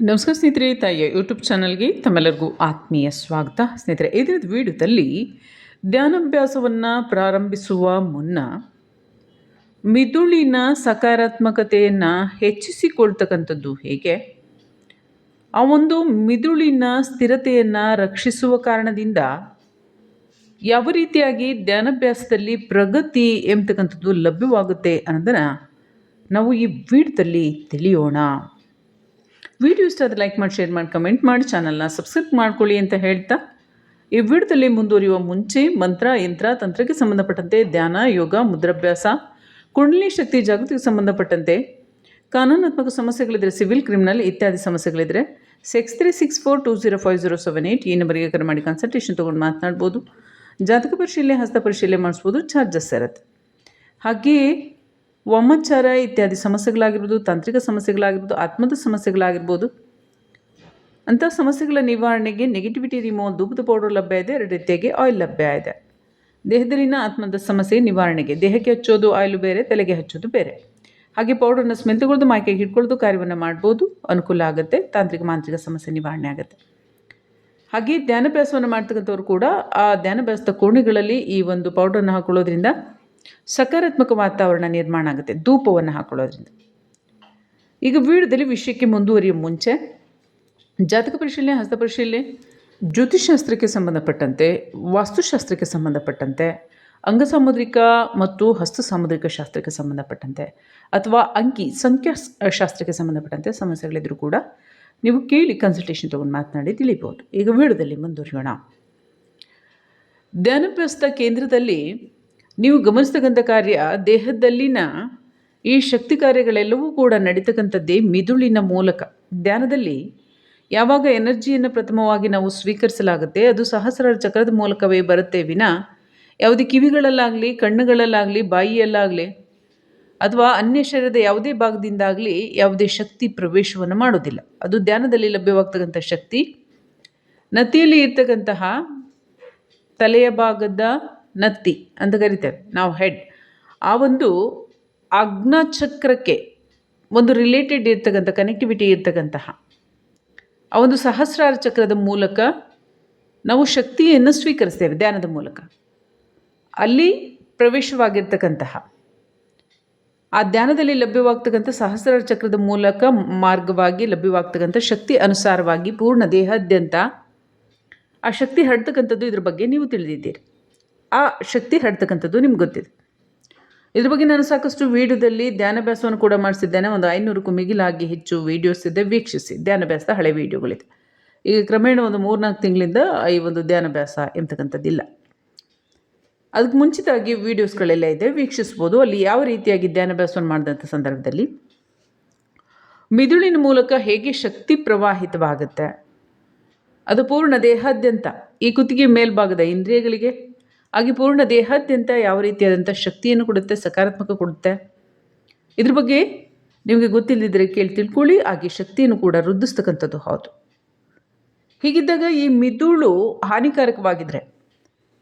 ನಮಸ್ಕಾರ ಸ್ನೇಹಿತರೆ, ತಾಯಿಯ ಯೂಟ್ಯೂಬ್ ಚಾನಲ್ಗೆ ತಮ್ಮೆಲ್ಲರಿಗೂ ಆತ್ಮೀಯ ಸ್ವಾಗತ. ಸ್ನೇಹಿತರೆ ಇದರ ವಿಡಿಯೋದಲ್ಲಿ ಧ್ಯಾನಾಭ್ಯಾಸವನ್ನು ಪ್ರಾರಂಭಿಸುವ ಮುನ್ನ ಮಿದುಳಿನ ಸಕಾರಾತ್ಮಕತೆಯನ್ನು ಹೆಚ್ಚಿಸಿಕೊಳ್ತಕ್ಕಂಥದ್ದು ಹೇಗೆ? ಆ ಒಂದು ಮಿದುಳಿನ ಸ್ಥಿರತೆಯನ್ನು ರಕ್ಷಿಸುವ ಕಾರಣದಿಂದ ಯಾವ ರೀತಿಯಾಗಿ ಧ್ಯಾನಾಭ್ಯಾಸದಲ್ಲಿ ಪ್ರಗತಿ ಎಂಬತಕ್ಕಂಥದ್ದು ಲಭ್ಯವಾಗುತ್ತೆ ಅನ್ನೋದನ್ನು ನಾವು ಈ ವಿಡಿಯೋದಲ್ಲಿ ತಿಳಿಯೋಣ. ವಿಡಿಯೋ ಇಷ್ಟ ಆದರೆ ಲೈಕ್ ಮಾಡಿ ಶೇರ್ ಮಾಡಿ ಕಮೆಂಟ್ ಮಾಡಿ ಚಾನಲ್ನ ಸಬ್ಸ್ಕ್ರೈಬ್ ಮಾಡ್ಕೊಳ್ಳಿ ಅಂತ ಹೇಳ್ತಾ ಈ ವಿಡಿಯೋದಲ್ಲಿ ಮುಂದುವರಿಯುವ ಮುಂಚೆ ಮಂತ್ರ, ಯಂತ್ರ, ತಂತ್ರಕ್ಕೆ ಸಂಬಂಧಪಟ್ಟಂತೆ ಧ್ಯಾನ, ಯೋಗ, ಮುದ್ರಾಭ್ಯಾಸ, ಕುಂಡಲಿ ಶಕ್ತಿ ಜಾಗೃತಿಗೆ ಸಂಬಂಧಪಟ್ಟಂತೆ ಕಾನೂನಾತ್ಮಕ ಸಮಸ್ಯೆಗಳಿದ್ದರೆ ಸಿವಿಲ್ ಕ್ರಿಮಿನಲ್ ಇತ್ಯಾದಿ ಸಮಸ್ಯೆಗಳಿದ್ದರೆ six three six four two zero five zero seven eight ಈ ನಂಬರಿಗೆ ಕರೆ ಮಾಡಿ ಕನ್ಸಲ್ಟೇಷನ್ ತೊಗೊಂಡು ಮಾತನಾಡ್ಬೋದು. ಜಾತಕ ಪರಿಶೀಲನೆ, ಹಸ್ತ ಪರಿಶೀಲನೆ ಮಾಡಿಸ್ಬೋದು. ಚಾರ್ಜಸ್ ಇರುತ್ತೆ. ಹಾಗೆಯೇ ವಾಮಾಚಾರ ಇತ್ಯಾದಿ ಸಮಸ್ಯೆಗಳಾಗಿರ್ಬೋದು, ತಾಂತ್ರಿಕ ಸಮಸ್ಯೆಗಳಾಗಿರ್ಬೋದು, ಆತ್ಮದ ಸಮಸ್ಯೆಗಳಾಗಿರ್ಬೋದು, ಅಂಥ ಸಮಸ್ಯೆಗಳ ನಿವಾರಣೆಗೆ ನೆಗೆಟಿವಿಟಿ ರಿಮೋ ಧೂಪದ ಪೌಡರ್ ಲಭ್ಯ ಇದೆ, ಎರಡು ರೀತಿಯಾಗಿ ಆಯಿಲ್ ಲಭ್ಯ ಇದೆ. ದೇಹದಲ್ಲಿನ ಆತ್ಮದ ಸಮಸ್ಯೆ ನಿವಾರಣೆಗೆ, ದೇಹಕ್ಕೆ ಹಚ್ಚೋದು ಆಯಿಲು ಬೇರೆ, ತಲೆಗೆ ಹಚ್ಚೋದು ಬೇರೆ. ಹಾಗೆ ಪೌಡರ್ನ ಸ್ಮೆಲ್ ತಗೊಳ್ಳೋದು ಮೈಕೆಗೆ ಹಿಡ್ಕೊಳ್ಳೋದು ಕಾರ್ಯವನ್ನು ಮಾಡ್ಬೋದು, ಅನುಕೂಲ ಆಗುತ್ತೆ, ತಾಂತ್ರಿಕ ಮಾಂತ್ರಿಕ ಸಮಸ್ಯೆ ನಿವಾರಣೆ ಆಗುತ್ತೆ. ಹಾಗೆ ಧ್ಯಾನಭ್ಯಾಸವನ್ನು ಮಾಡ್ತಕ್ಕಂಥವ್ರು ಕೂಡ ಆ ಧ್ಯಾನಭ್ಯಾಸದ ಕೋಣೆಗಳಲ್ಲಿ ಈ ಒಂದು ಪೌಡರ್ನ ಹಾಕೊಳ್ಳೋದ್ರಿಂದ ಸಕಾರಾತ್ಮಕ ವಾತಾವರಣ ನಿರ್ಮಾಣ ಆಗುತ್ತೆ, ಧೂಪವನ್ನು ಹಾಕೊಳ್ಳೋದ್ರಿಂದ. ಈಗ ವಿಡಿಯೋದಲ್ಲಿ ವಿಷಯಕ್ಕೆ ಮುಂದುವರಿಯುವ ಮುಂಚೆ, ಜಾತಕ ಪರಿಶೀಲನೆ, ಹಸ್ತ ಪರಿಶೀಲನೆ ಜ್ಯೋತಿಷಾಸ್ತ್ರಕ್ಕೆ ಸಂಬಂಧಪಟ್ಟಂತೆ, ವಾಸ್ತುಶಾಸ್ತ್ರಕ್ಕೆ ಸಂಬಂಧಪಟ್ಟಂತೆ, ಅಂಗಸಾಮುದ್ರಿಕ ಮತ್ತು ಹಸ್ತ ಸಾಮುದ್ರಿಕ ಶಾಸ್ತ್ರಕ್ಕೆ ಸಂಬಂಧಪಟ್ಟಂತೆ, ಅಥವಾ ಅಂಕಿ ಸಂಖ್ಯಾ ಶಾಸ್ತ್ರಕ್ಕೆ ಸಂಬಂಧಪಟ್ಟಂತೆ ಸಮಸ್ಯೆಗಳಿದ್ರೂ ಕೂಡ ನೀವು ಕೇಳಿ ಕನ್ಸಲ್ಟೇಷನ್ ತೊಗೊಂಡು ಮಾತನಾಡಿ ತಿಳಿಬೋದು ಈಗ ವಿಡಿಯೋದಲ್ಲಿ ಮುಂದುವರಿಯೋಣ. ಧ್ಯಾನಪ್ರಸ್ಥ ಕೇಂದ್ರದಲ್ಲಿ ನೀವು ಗಮನಿಸ್ತಕ್ಕಂಥ ಕಾರ್ಯ ದೇಹದಲ್ಲಿನ ಈ ಶಕ್ತಿ ಕಾರ್ಯಗಳೆಲ್ಲವೂ ಕೂಡ ನಡೀತಕ್ಕಂಥದ್ದೇ ಮಿದುಳಿನ ಮೂಲಕ. ಧ್ಯಾನದಲ್ಲಿ ಯಾವಾಗ ಎನರ್ಜಿಯನ್ನು ಪ್ರಥಮವಾಗಿ ನಾವು ಸ್ವೀಕರಿಸಲಾಗುತ್ತೆ, ಅದು ಸಹಸ್ರಾರ ಚಕ್ರದ ಮೂಲಕವೇ ಬರುತ್ತೆ ವಿನ ಯಾವುದೇ ಕಿವಿಗಳಲ್ಲಾಗಲಿ, ಕಣ್ಣುಗಳಲ್ಲಾಗಲಿ, ಬಾಯಿಯಲ್ಲಾಗಲಿ, ಅಥವಾ ಅನ್ಯ ಶರೀರದ ಯಾವುದೇ ಭಾಗದಿಂದಾಗಲಿ ಯಾವುದೇ ಶಕ್ತಿ ಪ್ರವೇಶವನ್ನು ಮಾಡೋದಿಲ್ಲ. ಅದು ಧ್ಯಾನದಲ್ಲಿ ಲಭ್ಯವಾಗ್ತಕ್ಕಂಥ ಶಕ್ತಿ. ನತಿಯಲ್ಲಿ ಇರ್ತಕ್ಕಂತಹ ತಲೆಯ ಭಾಗದ ನತ್ತಿ ಅಂತ ಕರಿತೇವೆ ನಾವು ಹೆಡ್ ಆ ಒಂದು ಚಕ್ರಕ್ಕೆ ಒಂದು ರಿಲೇಟೆಡ್ ಇರ್ತಕ್ಕಂಥ ಕನೆಕ್ಟಿವಿಟಿ ಇರ್ತಕ್ಕಂತಹ, ಆ ಒಂದು ಸಹಸ್ರಾರ ಚಕ್ರದ ಮೂಲಕ ನಾವು ಶಕ್ತಿಯನ್ನು ಸ್ವೀಕರಿಸ್ತೇವೆ, ಧ್ಯಾನದ ಮೂಲಕ. ಅಲ್ಲಿ ಪ್ರವೇಶವಾಗಿರ್ತಕ್ಕಂತಹ, ಆ ಧ್ಯಾನದಲ್ಲಿ ಲಭ್ಯವಾಗ್ತಕ್ಕಂಥ ಸಹಸ್ರಾರ ಚಕ್ರದ ಮೂಲಕ ಮಾರ್ಗವಾಗಿ ಲಭ್ಯವಾಗ್ತಕ್ಕಂಥ ಶಕ್ತಿ ಅನುಸಾರವಾಗಿ ಪೂರ್ಣ ದೇಹಾದ್ಯಂತ ಆ ಶಕ್ತಿ ಹರಡ್ತಕ್ಕಂಥದ್ದು ಇದ್ರ ಬಗ್ಗೆ ನೀವು ತಿಳಿದಿದ್ದೀರಿ. ಆ ಶಕ್ತಿ ಹರಡ್ತಕ್ಕಂಥದ್ದು ನಿಮ್ಗೆ ಗೊತ್ತಿದೆ. ಇದ್ರ ಬಗ್ಗೆ ನಾನು ಸಾಕಷ್ಟು ವೀಡಿಯೋದಲ್ಲಿ ಧ್ಯಾನಾಭ್ಯಾಸವನ್ನು ಕೂಡ ಮಾಡಿಸಿದ್ದೇನೆ. ಒಂದು ಐನೂರಕ್ಕೂ ಮಿಗಿಲಾಗಿ ಹೆಚ್ಚು ವೀಡಿಯೋಸ್ ಇದೆ. ವೀಕ್ಷಿಸಿ. ಧ್ಯಾನಾಭ್ಯಾಸದ ಹಳೆ ವೀಡಿಯೋಗಳಿದೆ. ಈಗ ಕ್ರಮೇಣ ಒಂದು ಮೂರ್ನಾಲ್ಕು ತಿಂಗಳಿಂದ ಈ ಒಂದು ಧ್ಯಾನಾಭ್ಯಾಸ ಎಂಬತಕ್ಕಂಥದ್ದಿಲ್ಲ ಅದಕ್ಕೆ ಮುಂಚಿತವಾಗಿ ವೀಡಿಯೋಸ್ಗಳೆಲ್ಲ ಇದೆ. ವೀಕ್ಷಿಸ್ಬೋದು. ಅಲ್ಲಿ ಯಾವ ರೀತಿಯಾಗಿ ಧ್ಯಾನಾಭ್ಯಾಸವನ್ನು ಮಾಡಿದಂಥ ಸಂದರ್ಭದಲ್ಲಿ ಮಿದುಳಿನ ಮೂಲಕ ಹೇಗೆ ಶಕ್ತಿ ಪ್ರವಾಹಿತವಾಗುತ್ತೆ. ಅದು ಪೂರ್ಣ ದೇಹಾದ್ಯಂತ. ಈ ಕುತ್ತಿಗೆ ಮೇಲ್ಭಾಗದ ಇಂದ್ರಿಯಗಳಿಗೆ ಹಾಗೆ ಪೂರ್ಣ ದೇಹಾದ್ಯಂತ ಯಾವ ರೀತಿಯಾದಂಥ ಶಕ್ತಿಯನ್ನು ಕೊಡುತ್ತೆ, ಸಕಾರಾತ್ಮಕ ಕೊಡುತ್ತೆ? ಇದ್ರ ಬಗ್ಗೆ ನಿಮಗೆ ಗೊತ್ತಿಲ್ಲದಿದ್ದರೆ ಕೇಳಿ ತಿಳ್ಕೊಳ್ಳಿ. ಹಾಗೆ ಶಕ್ತಿಯನ್ನು ಕೂಡ ವೃದ್ಧಿಸ್ತಕ್ಕಂಥದ್ದು ಹೌದು. ಹೀಗಿದ್ದಾಗ ಈ ಮಿದುಳು ಹಾನಿಕಾರಕವಾಗಿದ್ದರೆ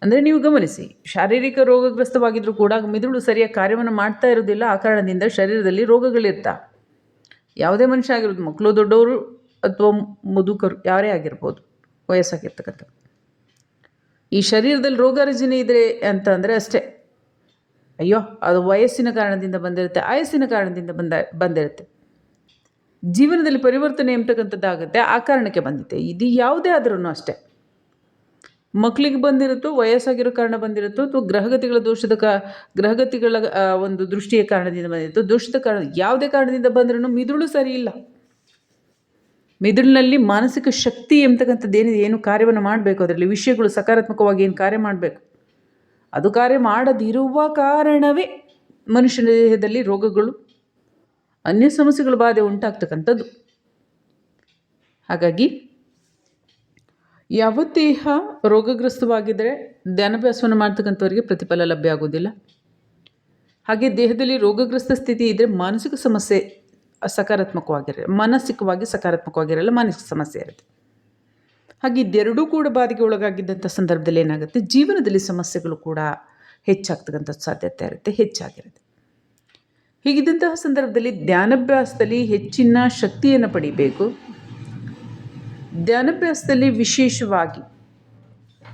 ಅಂದರೆ ನೀವು ಗಮನಿಸಿ, ಶಾರೀರಿಕ ರೋಗಗ್ರಸ್ತವಾಗಿದ್ದರೂ ಕೂಡ ಮಿದುಳು ಸರಿಯಾಗಿ ಕಾರ್ಯವನ್ನು ಮಾಡ್ತಾ ಇರೋದಿಲ್ಲ ಆ ಕಾರಣದಿಂದ ಶರೀರದಲ್ಲಿ ರೋಗಗಳಿರ್ತಾ. ಯಾವುದೇ ಮನುಷ್ಯ ಆಗಿರೋದು ಮಕ್ಕಳು ದೊಡ್ಡವರು ಅಥವಾ ಮುದುಕರು, ಯಾರೇ ಆಗಿರ್ಬೋದು ವಯಸ್ಸಾಗಿರ್ತಕ್ಕಂಥ ಈ ಶರೀರದಲ್ಲಿ ರೋಗ ರುಜಿನ ಇದ್ರೆ ಅಂತ ಅಂದರೆ ಅಷ್ಟೇ. ಅಯ್ಯೋ, ಅದು ವಯಸ್ಸಿನ ಕಾರಣದಿಂದ ಬಂದಿರುತ್ತೆ, ಆಯಸ್ಸಿನ ಕಾರಣದಿಂದ ಬಂದ, ಬಂದಿರುತ್ತೆ. ಜೀವನದಲ್ಲಿ ಪರಿವರ್ತನೆ ಎಂಬತಕ್ಕಂಥದ್ದಾಗುತ್ತೆ, ಆ ಕಾರಣಕ್ಕೆ ಬಂದಿದೆ ಇದು ಯಾವುದೇ ಆದ್ರೂ ಅಷ್ಟೇ. ಮಕ್ಕಳಿಗೆ ಬಂದಿರುತ್ತೋ, ವಯಸ್ಸಾಗಿರೋ ಕಾರಣ ಬಂದಿರುತ್ತೋ, ಅಥವಾ ಗ್ರಹಗತಿಗಳ ದೋಷದ ಕ, ಗ್ರಹಗತಿಗಳ ಒಂದು ದೃಷ್ಟಿಯ ಕಾರಣದಿಂದ ಬಂದಿರುತ್ತೋ, ದೋಷದ ಕಾರಣ ಯಾವುದೇ ಕಾರಣದಿಂದ ಬಂದ್ರೂ ಮಿದುಳು ಸರಿ ಇಲ್ಲ. ಮಿದುಳಿನಲ್ಲಿ ಮಾನಸಿಕ ಶಕ್ತಿ ಎಂಬತಕ್ಕಂಥದ್ದು ಏನಿದೆ, ಏನು ಕಾರ್ಯವನ್ನು ಮಾಡಬೇಕು? ಅದರಲ್ಲಿ ವಿಷಯಗಳು ಸಕಾರಾತ್ಮಕವಾಗಿ ಏನು ಕಾರ್ಯ ಮಾಡಬೇಕು? ಅದು ಕಾರ್ಯ ಮಾಡದಿರುವ ಕಾರಣವೇ ಮನುಷ್ಯನ ದೇಹದಲ್ಲಿ ರೋಗಗಳು, ಅನ್ಯ ಸಮಸ್ಯೆಗಳು ಬಾಧೆ ಉಂಟಾಗ್ತಕ್ಕಂಥದ್ದು. ಹಾಗಾಗಿ ಯಾವ ದೇಹ ರೋಗಗ್ರಸ್ತವಾಗಿದ್ದರೆ ಧ್ಯಾನಾಭ್ಯಾಸವನ್ನು ಮಾಡ್ತಕ್ಕಂಥವರಿಗೆ ಪ್ರತಿಫಲ ಲಭ್ಯ ಆಗೋದಿಲ್ಲ ಹಾಗೆ ದೇಹದಲ್ಲಿ ರೋಗಗ್ರಸ್ತ ಸ್ಥಿತಿ ಇದ್ದರೆ ಮಾನಸಿಕ ಸಮಸ್ಯೆ ಸಕಾರಾತ್ಮಕವಾಗಿರ ಮಾನಸಿಕವಾಗಿ ಸಕಾರಾತ್ಮಕವಾಗಿರಲ್ಲ, ಮಾನಸಿಕ ಸಮಸ್ಯೆ ಇರುತ್ತೆ. ಹಾಗೆ ಇದೆರಡೂ ಕೂಡ ಬಾಧೆಗೆ ಒಳಗಾಗಿದ್ದಂಥ ಸಂದರ್ಭದಲ್ಲಿ ಏನಾಗುತ್ತೆ? ಜೀವನದಲ್ಲಿ ಸಮಸ್ಯೆಗಳು ಕೂಡ ಹೆಚ್ಚಾಗ್ತಕ್ಕಂಥ ಸಾಧ್ಯತೆ ಇರುತ್ತೆ, ಹೆಚ್ಚಾಗಿರುತ್ತೆ. ಹೀಗಿದ್ದಂತಹ ಸಂದರ್ಭದಲ್ಲಿ ಧ್ಯಾನಾಭ್ಯಾಸದಲ್ಲಿ ಹೆಚ್ಚಿನ ಶಕ್ತಿಯನ್ನು ಪಡಿಬೇಕು. ಧ್ಯಾನಾಭ್ಯಾಸದಲ್ಲಿ ವಿಶೇಷವಾಗಿ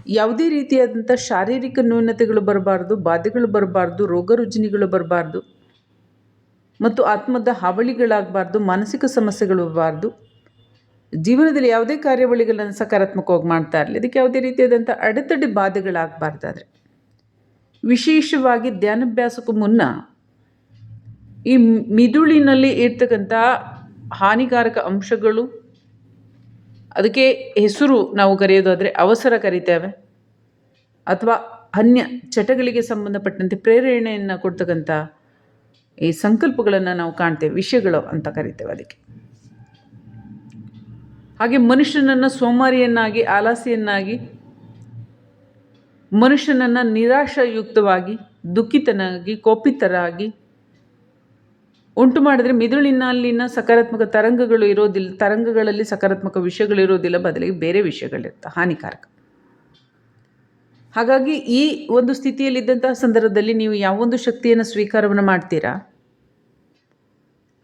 ಯಾವುದೇ ರೀತಿಯಾದಂಥ ಶಾರೀರಿಕ ನ್ಯೂನತೆಗಳು ಬರಬಾರ್ದು, ಬಾಧೆಗಳು ಬರಬಾರ್ದು ರೋಗ ರುಜಿನಿಗಳು ಬರಬಾರ್ದು. ಮತ್ತು ಆತ್ಮದ ಹಾವಳಿಗಳಾಗಬಾರ್ದು, ಮಾನಸಿಕ ಸಮಸ್ಯೆಗಳು ಬರಬಾರ್ದು ಜೀವನದಲ್ಲಿ ಯಾವುದೇ ಕಾರ್ಯವಳಿಗಳನ್ನು ಸಕಾರಾತ್ಮಕವಾಗಿ ಮಾಡ್ತಾ ಇರಲಿ. ಇದಕ್ಕೆ ಯಾವುದೇ ರೀತಿಯಾದಂಥ ಅಡೆತಡೆ ಬಾಧೆಗಳಾಗಬಾರ್ದಾದ್ರೆ. ವಿಶೇಷವಾಗಿ ಧ್ಯಾನಭ್ಯಾಸಕ್ಕೂ ಮುನ್ನ ಈ ಮಿದುಳಿನಲ್ಲಿ ಇರ್ತಕ್ಕಂಥ ಹಾನಿಕಾರಕ ಅಂಶಗಳು, ಅದಕ್ಕೆ ಹೆಸರು ನಾವು ಕರೆಯೋದಾದರೆ ಅವಸರ ಕರಿತೇವೆ. ಅಥವಾ ಅನ್ಯ ಚಟಗಳಿಗೆ ಸಂಬಂಧಪಟ್ಟಂತೆ ಪ್ರೇರಣೆಯನ್ನು ಕೊಡ್ತಕ್ಕಂಥ ಈ ಸಂಕಲ್ಪಗಳನ್ನು ನಾವು ಕಾಣ್ತೇವೆ, ವಿಷಯಗಳು ಅಂತ ಕರಿತೇವೆ ಅದಕ್ಕೆ. ಹಾಗೆ ಮನುಷ್ಯನನ್ನು ಸೋಮಾರಿಯನ್ನಾಗಿ, ಆಲಾಸಿಯನ್ನಾಗಿ, ಮನುಷ್ಯನನ್ನು ನಿರಾಶಾಯುಕ್ತವಾಗಿ, ದುಃಖಿತನಾಗಿ, ಕೋಪಿತರಾಗಿ ಉಂಟು ಮಾಡಿದ್ರೆ ಮಿದುಳಿನಲ್ಲಿನ ಸಕಾರಾತ್ಮಕ ತರಂಗಗಳು ಇರೋದಿಲ್ಲ, ತರಂಗಗಳಲ್ಲಿ ಸಕಾರಾತ್ಮಕ ವಿಷಯಗಳು ಇರೋದಿಲ್ಲ, ಬದಲಿಗೆ ಬೇರೆ ವಿಷಯಗಳಿರ್ತವೆ ಹಾನಿಕಾರಕ. ಹಾಗಾಗಿ ಈ ಒಂದು ಸ್ಥಿತಿಯಲ್ಲಿದ್ದಂತಹ ಸಂದರ್ಭದಲ್ಲಿ ನೀವು ಯಾವೊಂದು ಶಕ್ತಿಯನ್ನು ಸ್ವೀಕಾರವನ್ನು ಮಾಡ್ತೀರಾ?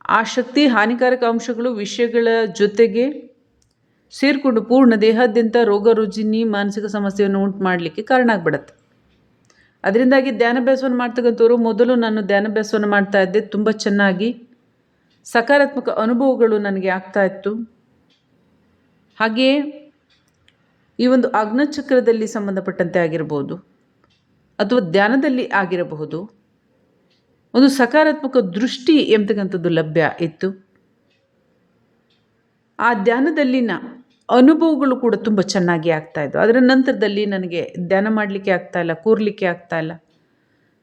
ಆ ಶಕ್ತಿ ಹಾನಿಕಾರಕ ಅಂಶಗಳು ವಿಷಯಗಳ ಜೊತೆಗೆ ಸೇರಿಕೊಂಡು ಪೂರ್ಣ ದೇಹಾದ್ಯಂತ ರೋಗ, ರುಜಿನಿ, ಮಾನಸಿಕ ಸಮಸ್ಯೆಯನ್ನು ಉಂಟು ಮಾಡಲಿಕ್ಕೆ ಕಾರಣ ಆಗ್ಬಿಡತ್ತೆ. ಅದರಿಂದಾಗಿ ಧ್ಯಾನಾಭ್ಯಾಸವನ್ನು ಮಾಡ್ತಕ್ಕಂಥವ್ರು ಮೊದಲು ನಾನು ಧ್ಯಾನಾಭ್ಯಾಸವನ್ನು ಮಾಡ್ತಾ ಇದ್ದೆ. ತುಂಬ ಚೆನ್ನಾಗಿ ಸಕಾರಾತ್ಮಕ ಅನುಭವಗಳು ನನಗೆ ಆಗ್ತಾ ಇತ್ತು. ಹಾಗೆಯೇ ಈ ಒಂದು ಅಗ್ನಚಕ್ರದಲ್ಲಿ ಸಂಬಂಧಪಟ್ಟಂತೆ ಆಗಿರಬಹುದು ಅಥವಾ ಧ್ಯಾನದಲ್ಲಿ ಆಗಿರಬಹುದು. ಒಂದು ಸಕಾರಾತ್ಮಕ ದೃಷ್ಟಿ ಎಂಬತಕ್ಕಂಥದ್ದು ಲಭ್ಯ ಇತ್ತು. ಆ ಧ್ಯಾನದಲ್ಲಿನ ಅನುಭವಗಳು ಕೂಡ ತುಂಬ ಚೆನ್ನಾಗಿ ಆಗ್ತಾ ಇದ್ದವು ಅದರ ನಂತರದಲ್ಲಿ ನನಗೆ ಧ್ಯಾನ ಮಾಡಲಿಕ್ಕೆ ಆಗ್ತಾ ಇಲ್ಲ, ಕೂರ್ಲಿಕ್ಕೆ ಕೂರಲಿಕ್ಕೆ ಇಲ್ಲ.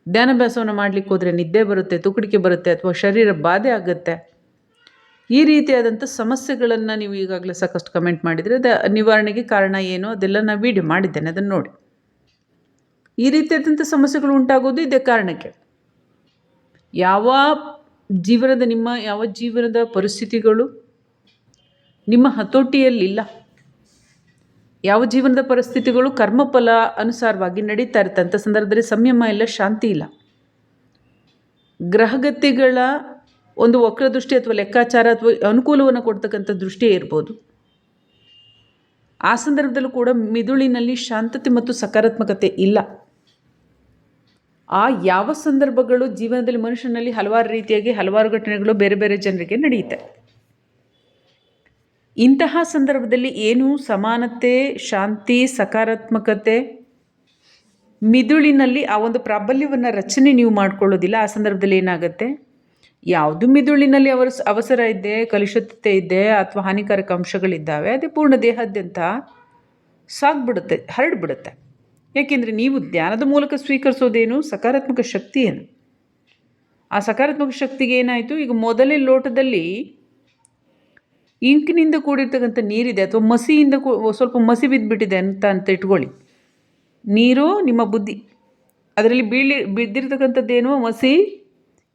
ಧ್ಯಾನಾಭ್ಯಾಸವನ್ನು ಮಾಡಲಿಕ್ಕೆ ಹೋದರೆ ನಿದ್ದೆ ಬರುತ್ತೆ, ತುಕಡಿಕೆ ಬರುತ್ತೆ ಅಥವಾ ಶರೀರ ಬಾಧೆ ಆಗುತ್ತೆ. ಈ ರೀತಿಯಾದಂಥ ಸಮಸ್ಯೆಗಳನ್ನು ನೀವು ಈಗಾಗಲೇ ಸಾಕಷ್ಟು ಕಮೆಂಟ್ ಮಾಡಿದರೆ ಅದ ನಿವಾರಣೆಗೆ ಕಾರಣ ಏನು ಅದೆಲ್ಲ ನಾನು ವೀಡಿಯೋ ಮಾಡಿದ್ದೇನೆ, ಅದನ್ನು ನೋಡಿ. ಈ ರೀತಿಯಾದಂಥ ಸಮಸ್ಯೆಗಳು ಉಂಟಾಗೋದು ಇದೇ ಕಾರಣಕ್ಕೆ. ಯಾವ ಜೀವನದ ನಿಮ್ಮ, ಯಾವ ಜೀವನದ ಪರಿಸ್ಥಿತಿಗಳು ನಿಮ್ಮ ಹತೋಟಿಯಲ್ಲಿಲ್ಲ. ಯಾವ ಜೀವನದ ಪರಿಸ್ಥಿತಿಗಳು ಕರ್ಮಫಲ ಅನುಸಾರವಾಗಿ ನಡೀತಾ ಇರ್ತಂಥ ಸಂದರ್ಭದಲ್ಲಿ ಸಂಯಮ ಇಲ್ಲ, ಶಾಂತಿ ಇಲ್ಲ. ಗ್ರಹಗತಿಗಳ ಒಂದು ವಕ್ರದೃಷ್ಟಿ ಅಥವಾ ಲೆಕ್ಕಾಚಾರ ಅಥವಾ ಅನುಕೂಲವನ್ನು ಕೊಡ್ತಕ್ಕಂಥ ದೃಷ್ಟಿಯೇ ಇರ್ಬೋದು. ಆ ಸಂದರ್ಭದಲ್ಲೂ ಕೂಡ ಮಿದುಳಿನಲ್ಲಿ ಶಾಂತತೆ ಮತ್ತು ಸಕಾರಾತ್ಮಕತೆ ಇಲ್ಲ. ಆ ಯಾವ ಸಂದರ್ಭಗಳು ಜೀವನದಲ್ಲಿ ಮನುಷ್ಯನಲ್ಲಿ ಹಲವಾರು ರೀತಿಯಾಗಿ ಹಲವಾರು ಘಟನೆಗಳು ಬೇರೆ ಬೇರೆ ಜನರಿಗೆ ನಡೆಯುತ್ತೆ. ಇಂತಹ ಸಂದರ್ಭದಲ್ಲಿ ಏನು ಸಮಾನತೆ, ಶಾಂತಿ, ಸಕಾರಾತ್ಮಕತೆ, ಮಿದುಳಿನಲ್ಲಿ ಆ ಒಂದು ಪ್ರಾಬಲ್ಯವನ್ನು ರಚನೆ ನೀವು ಮಾಡ್ಕೊಳ್ಳೋದಿಲ್ಲ, ಆ ಸಂದರ್ಭದಲ್ಲಿ ಏನಾಗುತ್ತೆ? ಯಾವುದು ಮಿದುಳಿನಲ್ಲಿ ಅವರ ಅವಸರ ಇದೆ, ಕಲುಷಿತತೆ ಇದೆ ಅಥವಾ ಹಾನಿಕಾರಕ ಅಂಶಗಳಿದ್ದಾವೆ, ಅದೇ ಪೂರ್ಣ ದೇಹಾದ್ಯಂತ ಸಾಗ್ಬಿಡುತ್ತೆ, ಹರಡ್ಬಿಡುತ್ತೆ. ಯಾಕೆಂದರೆ ನೀವು ಧ್ಯಾನದ ಮೂಲಕ ಸ್ವೀಕರಿಸೋದೇನು? ಸಕಾರಾತ್ಮಕ ಶಕ್ತಿಯನ್ನು ಆ ಸಕಾರಾತ್ಮಕ ಶಕ್ತಿಗೆ ಏನಾಯಿತು? ಈಗ ಮೊದಲೇ ಲೋಟದಲ್ಲಿ ಇಂಕಿನಿಂದ ಕೂಡಿರ್ತಕ್ಕಂಥ ನೀರಿದೆ ಅಥವಾ ಮಸಿಯಿಂದ ಸ್ವಲ್ಪ ಮಸಿ ಬಿದ್ದುಬಿಟ್ಟಿದೆ ಅಂತ ಅಂತ ಇಟ್ಕೊಳ್ಳಿ. ನೀರು ನಿಮ್ಮ ಬುದ್ಧಿ. ಅದರಲ್ಲಿ ಬೀಳಿ, ಬಿದ್ದಿರ್ತಕ್ಕಂಥದ್ದೇನು ಮಸಿ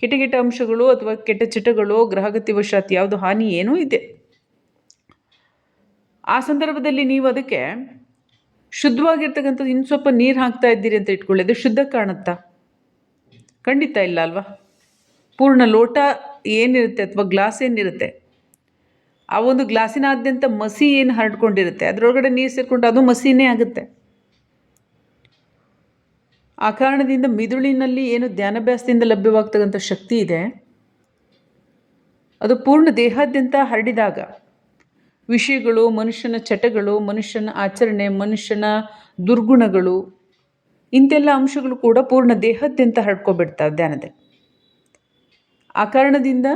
ಕೆಟ್ಟ ಅಂಶಗಳು ಅಥವಾ ಕೆಟ್ಟ ಚಿಟಗಳು ಗ್ರಹಗತಿ ವಶಾತ್ ಯಾವುದು ಹಾನಿ ಏನೂ ಇದೆ. ಆ ಸಂದರ್ಭದಲ್ಲಿ ನೀವು ಅದಕ್ಕೆ ಶುದ್ಧವಾಗಿರ್ತಕ್ಕಂಥದ್ದು ಇನ್ನು ಸ್ವಲ್ಪ ನೀರು ಹಾಕ್ತಾ ಇದ್ದೀರಿ ಅಂತ ಇಟ್ಕೊಳ್ಳಿ ಅದು ಶುದ್ಧ ಕಾಣುತ್ತಾ? ಖಂಡಿತ ಇಲ್ಲ ಅಲ್ವಾ? ಪೂರ್ಣ ಲೋಟ ಏನಿರುತ್ತೆ ಅಥವಾ ಗ್ಲಾಸ್ ಏನಿರುತ್ತೆ? ಆ ಒಂದು ಗ್ಲಾಸಿನಾದ್ಯಂತ ಮಸಿ ಏನು ಹರಡ್ಕೊಂಡಿರುತ್ತೆ? ಅದರೊಳಗಡೆ ನೀರು ಸೇರಿಕೊಂಡು ಅದು ಮಸಿನೇ ಆಗುತ್ತೆ. ಆ ಕಾರಣದಿಂದ ಮಿದುಳಿನಲ್ಲಿ ಏನು ಧ್ಯಾನಾಭ್ಯಾಸದಿಂದ ಲಭ್ಯವಾಗ್ತಕ್ಕಂಥ ಶಕ್ತಿ ಇದೆ. ಅದು ಪೂರ್ಣ ದೇಹಾದ್ಯಂತ ಹರಡಿದಾಗ ವಿಷಯಗಳು, ಮನುಷ್ಯನ ಚಟಗಳು, ಮನುಷ್ಯನ ಆಚರಣೆ, ಮನುಷ್ಯನ ದುರ್ಗುಣಗಳು, ಇಂತೆಲ್ಲ ಅಂಶಗಳು ಕೂಡ ಪೂರ್ಣ ದೇಹದ್ಯಂತ ಹರಡ್ಕೊಬಿಡ್ತಾವೆ ಧ್ಯಾನದಲ್ಲಿ. ಆ ಕಾರಣದಿಂದ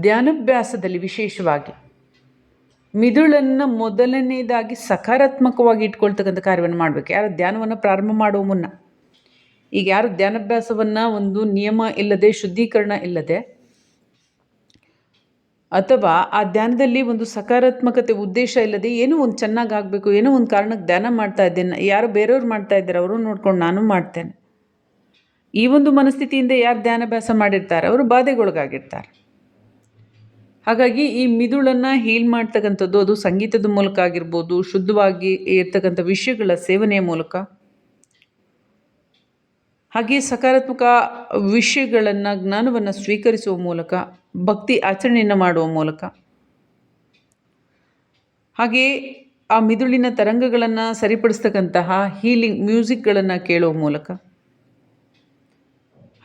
ಧ್ಯಾನಾಭ್ಯಾಸದಲ್ಲಿ ವಿಶೇಷವಾಗಿ ಮಿದುಳನ್ನು ಮೊದಲನೇದಾಗಿ ಸಕಾರಾತ್ಮಕವಾಗಿ ಇಟ್ಕೊಳ್ತಕ್ಕಂಥ ಕಾರ್ಯವನ್ನು ಮಾಡಬೇಕು. ಯಾರು ಧ್ಯಾನವನ್ನು ಪ್ರಾರಂಭ ಮಾಡುವ ಮುನ್ನ. ಈಗ ಯಾರು ಧ್ಯಾನಾಭ್ಯಾಸವನ್ನು ಒಂದು ನಿಯಮ ಇಲ್ಲದೆ, ಶುದ್ಧೀಕರಣ ಇಲ್ಲದೆ, ಅಥವಾ ಆ ಧ್ಯಾನದಲ್ಲಿ ಒಂದು ಸಕಾರಾತ್ಮಕತೆ, ಉದ್ದೇಶ ಇಲ್ಲದೆ ಏನೋ ಒಂದು ಚೆನ್ನಾಗಿ ಆಗಬೇಕು, ಏನೋ ಒಂದು ಕಾರಣಕ್ಕೆ ಧ್ಯಾನ ಮಾಡ್ತಾ ಇದ್ದೇನೆ, ಯಾರು ಬೇರೆಯವ್ರು ಮಾಡ್ತಾ ಇದ್ದಾರೆ ಅವರು ನೋಡ್ಕೊಂಡು ನಾನು ಮಾಡ್ತೇನೆ. ಈ ಒಂದು ಮನಸ್ಥಿತಿಯಿಂದ ಯಾರು ಧ್ಯಾನಾಭ್ಯಾಸ ಮಾಡಿರ್ತಾರೆ? ಅವರು ಬಾಧೆಗೊಳಗಾಗಿರ್ತಾರೆ. ಹಾಗಾಗಿ ಈ ಮಿದುಳನ್ನು ಹೀಲ್ ಮಾಡ್ತಕ್ಕಂಥದ್ದು ಅದು ಸಂಗೀತದ ಮೂಲಕ ಆಗಿರ್ಬೋದು, ಶುದ್ಧವಾಗಿ ಇರ್ತಕ್ಕಂಥ ವಿಷಯಗಳ ಸೇವನೆಯ ಮೂಲಕ. ಹಾಗೆ ಸಕಾರಾತ್ಮಕ ವಿಷಯಗಳನ್ನು, ಜ್ಞಾನವನ್ನು ಸ್ವೀಕರಿಸುವ ಮೂಲಕ, ಭಕ್ತಿ ಆಚರಣೆಯನ್ನು ಮಾಡುವ ಮೂಲಕ. ಹಾಗೆ ಆ ಮಿದುಳಿನ ತರಂಗಗಳನ್ನು ಸರಿಪಡಿಸ್ತಕ್ಕಂತಹ ಹೀಲಿಂಗ್ ಮ್ಯೂಸಿಕ್ಗಳನ್ನು ಕೇಳುವ ಮೂಲಕ.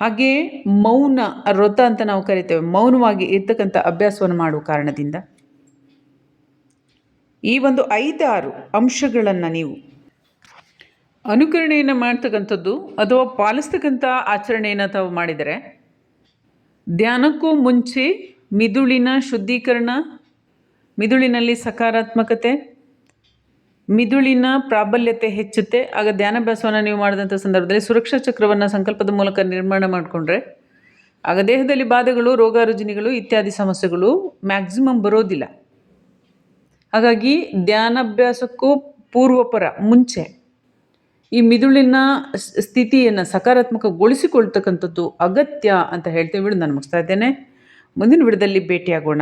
ಹಾಗೆ ಮೌನ ವ್ರತ ಅಂತ ನಾವು ಕರಿತೇವೆ. ಮೌನವಾಗಿ ಇರ್ತಕ್ಕಂಥ ಅಭ್ಯಾಸವನ್ನು ಮಾಡುವ ಕಾರಣದಿಂದ. ಈ ಒಂದು ಐದಾರು ಅಂಶಗಳನ್ನು ನೀವು ಅನುಕರಣೆಯನ್ನು ಮಾಡ್ತಕ್ಕಂಥದ್ದು ಅಥವಾ ಪಾಲಿಸ್ತಕ್ಕಂಥ ಆಚರಣೆಯನ್ನು ತಾವು ಮಾಡಿದರೆ, ಧ್ಯಾನಕ್ಕೂ ಮುಂಚೆ ಮಿದುಳಿನ ಶುದ್ಧೀಕರಣ, ಮಿದುಳಿನಲ್ಲಿ ಸಕಾರಾತ್ಮಕತೆ ಮಿದುಳಿನ ಪ್ರಾಬಲ್ಯತೆ ಹೆಚ್ಚುತ್ತೆ. ಆಗ ಧ್ಯಾನಾಭ್ಯಾಸವನ್ನು ನೀವು ಮಾಡಿದಂಥ ಸಂದರ್ಭದಲ್ಲಿ ಸುರಕ್ಷಾ ಚಕ್ರವನ್ನು ಸಂಕಲ್ಪದ ಮೂಲಕ ನಿರ್ಮಾಣ ಮಾಡಿಕೊಂಡ್ರೆ, ಆಗ ದೇಹದಲ್ಲಿ ಬಾಧೆಗಳು, ರೋಗ ರುಜಿನಿಗಳು ಇತ್ಯಾದಿ ಸಮಸ್ಯೆಗಳು ಮ್ಯಾಕ್ಸಿಮಮ್ ಬರೋದಿಲ್ಲ. ಹಾಗಾಗಿ ಧ್ಯಾನಾಭ್ಯಾಸಕ್ಕೂ ಪೂರ್ವಪರ ಮುಂಚೆ ಈ ಮಿದುಳಿನ ಸ್ಥಿತಿಯನ್ನು ಸಕಾರಾತ್ಮಕಗೊಳಿಸಿಕೊಳ್ತಕ್ಕಂಥದ್ದು ಅಗತ್ಯ ಅಂತ ಹೇಳ್ತೇವೆ ನಾನು ಮುಗಿಸ್ತಾ ಇದ್ದೇನೆ. ಮುಂದಿನ ವಿಡದಲ್ಲಿ ಭೇಟಿಯಾಗೋಣ.